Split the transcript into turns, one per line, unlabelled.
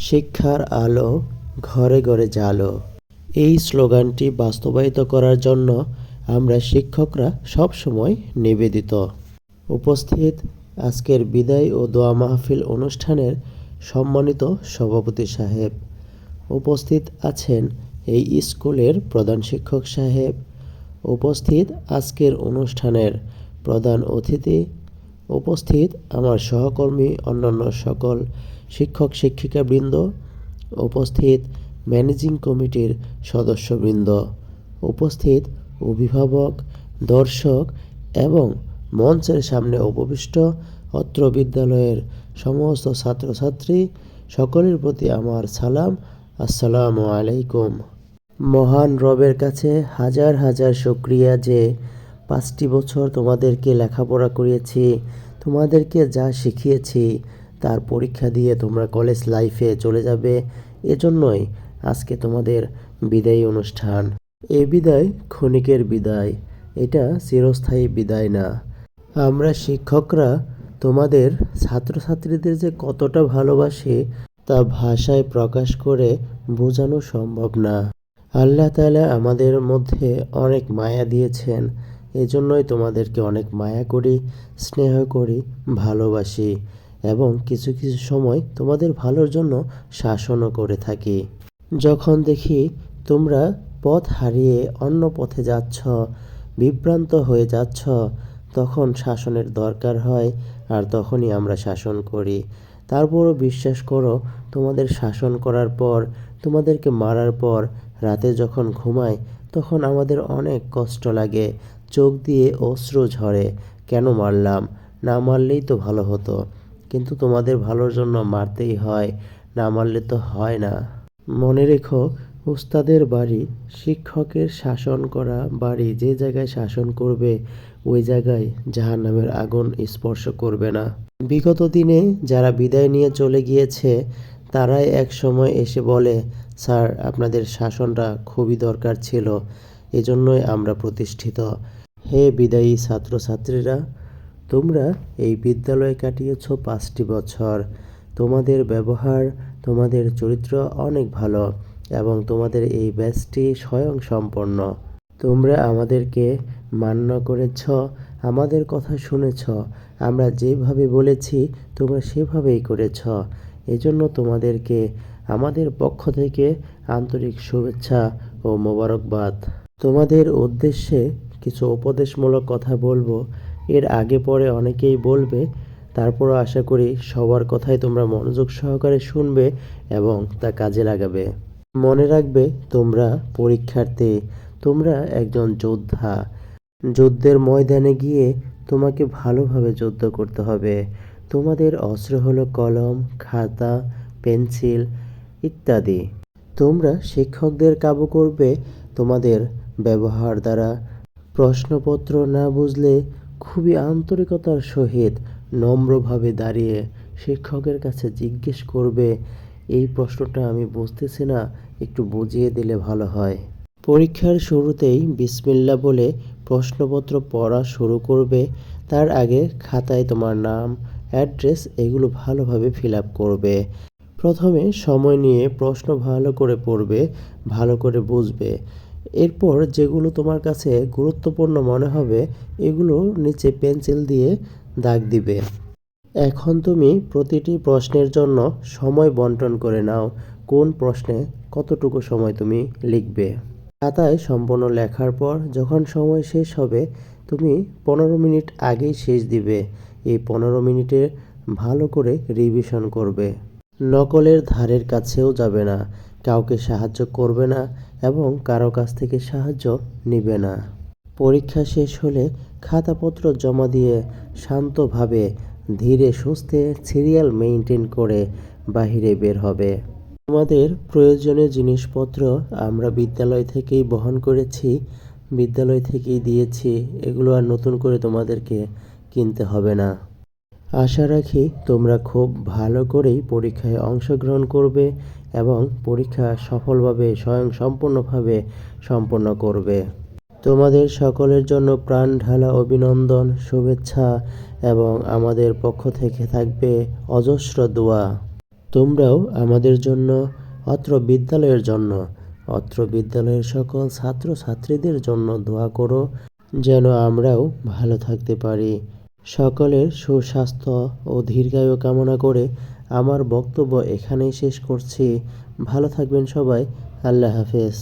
শিক্ষার আলো ঘরে ঘরে জালো। এই স্লোগানটি বাস্তবায়িত করার জন্য আমরা শিক্ষকরা সবসময় নিবেদিত। উপস্থিত আজকের বিদায় ও দোয়া মাহফিল অনুষ্ঠানের সম্মানিত সভাপতি সাহেব। উপস্থিত আছেন এই স্কুলের প্রধান শিক্ষক সাহেব। উপস্থিত আজকের অনুষ্ঠানের প্রধান অতিথি। উপস্থিত আমার সহকর্মী, অন্যান্য সকল শিক্ষক, শিক্ষিকাবৃন্দ, উপস্থিত ম্যানেজিং কমিটির সদস্যবৃন্দ, উপস্থিত অভিভাবক, দর্শক এবং মঞ্চের সামনে উপবিষ্ট অত্র বিদ্যালয়ের সমস্ত ছাত্রছাত্রী, সকলের প্রতি আমার সালাম। আসসালামু আলাইকুম। মহান রবের কাছে হাজার হাজার শুক্রিয়া যে পাঁচটি বছর তোমাদেরকে লেখাপড়া করিয়েছি, তোমাদেরকে যা শিখিয়েছি তার পরীক্ষা দিয়ে তোমরা কলেজ লাইফে চলে যাবে। এজন্যই আজকে তোমাদের বিদায়ী অনুষ্ঠান। এই বিদায় ক্ষণিকের বিদায়। এটা চিরস্থায়ী বিদায় না। আমরা শিক্ষকরা তোমাদের ছাত্রছাত্রীদের যে কতটা ভালোবাসি, তা ভাষায় প্রকাশ করে বোঝানো সম্ভব না। আল্লাহ তালা আমাদের মধ্যে অনেক মায়া দিয়েছেন। এজন্যই তোমাদেরকে অনেক মায়া করি, স্নেহ করি, ভালোবাসি। এবং কিছু কিছু সময় তোমাদের ভালোর জন্য শাসনও করে থাকি। যখন দেখি তোমরা পথ হারিয়ে অন্য পথে যাচ্ছ, বিভ্রান্ত হয়ে যাচ্ছ, তখন শাসনের দরকার হয় আর তখনই আমরা শাসন করি। তারপরও বিশ্বাস করো, তোমাদের শাসন করার পর, তোমাদেরকে মারার পর, রাতে যখন ঘুমাই তখন আমাদের অনেক কষ্ট লাগে। চোখ দিয়ে অশ্রু ঝরে, কেন মারলাম? না মারলেই তো ভালো হতো। কিন্তু তোমাদের ভালোর জন্য মারতেই হয়, না মারলে তো হয় না। মনে রেখো উস্তাদের বাড়ি, শিক্ষকের শাসন করা বাড়ি যে জায়গায় শাসন করবে, ওই জায়গায় জাহান্নামের আগুন স্পর্শ করবে না। বিগত দিনে যারা বিদায় নিয়ে চলে গিয়েছে, তারাই এক সময় এসে বলে, স্যার, আপনাদের শাসনটা খুবই দরকার ছিল, এজন্যই আমরা প্রতিষ্ঠিত। হে বিদায়ী ছাত্রছাত্রীরা তোমরা এই বিদ্যালয়ে কাটিয়েছ পাঁচটি বছর। তোমাদের ব্যবহার, তোমাদের চরিত্র অনেক ভালো এবং তোমাদের এই ব্যাচটি স্বয়ং সম্পন্ন। তোমরা আমাদেরকে মান্য করেছ, আমাদের কথা শুনেছ, আমরা যেভাবে বলেছি, তোমরা সেভাবেই করেছ। এজন্য তোমাদেরকে, আমাদের পক্ষ থেকে আন্তরিক শুভেচ্ছা ও মোবারকবাদ। তোমাদের উদ্দেশ্যে কিছু উপদেশমূলক কথা বলব। এর আগে পরে অনেকেই বলবে, তারপরও আশা করি সবার কথাই তোমরা মনোযোগ সহকারে শুনবে এবং তা কাজে লাগাবে। মনে রাখবে, তোমরা পরীক্ষার্থী, তোমরা একজন যোদ্ধা। যুদ্ধের ময়দানে গিয়ে তোমাকে ভালোভাবে যুদ্ধ করতে হবে। তোমাদের অস্ত্র হলো কলম, খাতা, পেন্সিল ইত্যাদি। তোমরা শিক্ষকদের কাবু করবে তোমাদের ব্যবহার দ্বারা। প্রশ্নপত্র না বুঝলে খুবই আন্তরিকতার সহিত নম্রভাবে দাঁড়িয়ে শিক্ষকের কাছে জিজ্ঞেস করবে, এই প্রশ্নটা আমি বুঝতেছি না, একটু বুঝিয়ে দিলে ভালো হয়। পরীক্ষার শুরুতেই বিসমিল্লা বলে প্রশ্নপত্র পড়া শুরু করবে। তার আগে খাতায় তোমার নাম, অ্যাড্রেস এগুলো ভালোভাবে ফিল আপ করবে। প্রথমে সময় নিয়ে প্রশ্ন ভালো করে পড়বে, ভালো করে বুঝবে। এরপর যেগুলো তোমার কাছে গুরুত্বপূর্ণ মনে হবে, এগুলো নিচে পেন্সিল দিয়ে দাগ দিবে। এখন তুমি প্রতিটি প্রশ্নের জন্য সময় বন্টন করে নাও, কোন প্রশ্নে কতটুকু সময় তুমি লিখবে। খাতায় সম্পূর্ণ লেখার পর যখন সময় শেষ হবে, তুমি পনেরো মিনিট আগেই শেষ দিবে। এই পনেরো মিনিটে ভালো করে রিভিশন করবে। নকলের ধারের কাছেও যাবে না, কাউকে সাহায্য করবে না এবং কারও কাছ থেকে সাহায্য নেবে না। পরীক্ষা শেষ হলে খাতাপত্র জমা দিয়ে শান্তভাবে ধীরে সুস্থে সিরিয়াল মেনটেন করে বাহিরে বের হবে। তোমাদের প্রয়োজনীয় জিনিসপত্র আমরা বিদ্যালয় থেকেই বহন করেছি, বিদ্যালয় থেকেই দিয়েছি, এগুলো আর নতুন করে তোমাদেরকে কিনতে হবে না। আশা রাখি তোমরা খুব ভালো করেই পরীক্ষায় অংশগ্রহণ করবে এবং পরীক্ষা সফলভাবে স্বয়ং সম্পূর্ণভাবে সম্পন্ন করবে। তোমাদের সকলের জন্য প্রাণ ঢালা অভিনন্দন, শুভেচ্ছা এবং আমাদের পক্ষ থেকে থাকবে অজস্র দোয়া। তোমরাও আমাদের জন্য অত্র বিদ্যালয়ের জন্য, অত্র বিদ্যালয়ের সকল ছাত্র ছাত্রীদের জন্য দোয়া করো, যেন আমরাও ভালো থাকতে পারি। সকলের সুস্বাস্থ্য ও দীর্ঘায়ু কামনা করে আমার বক্তব্য এখানেই শেষ করছি। ভালো থাকবেন সবাই। আল্লাহ হাফেজ।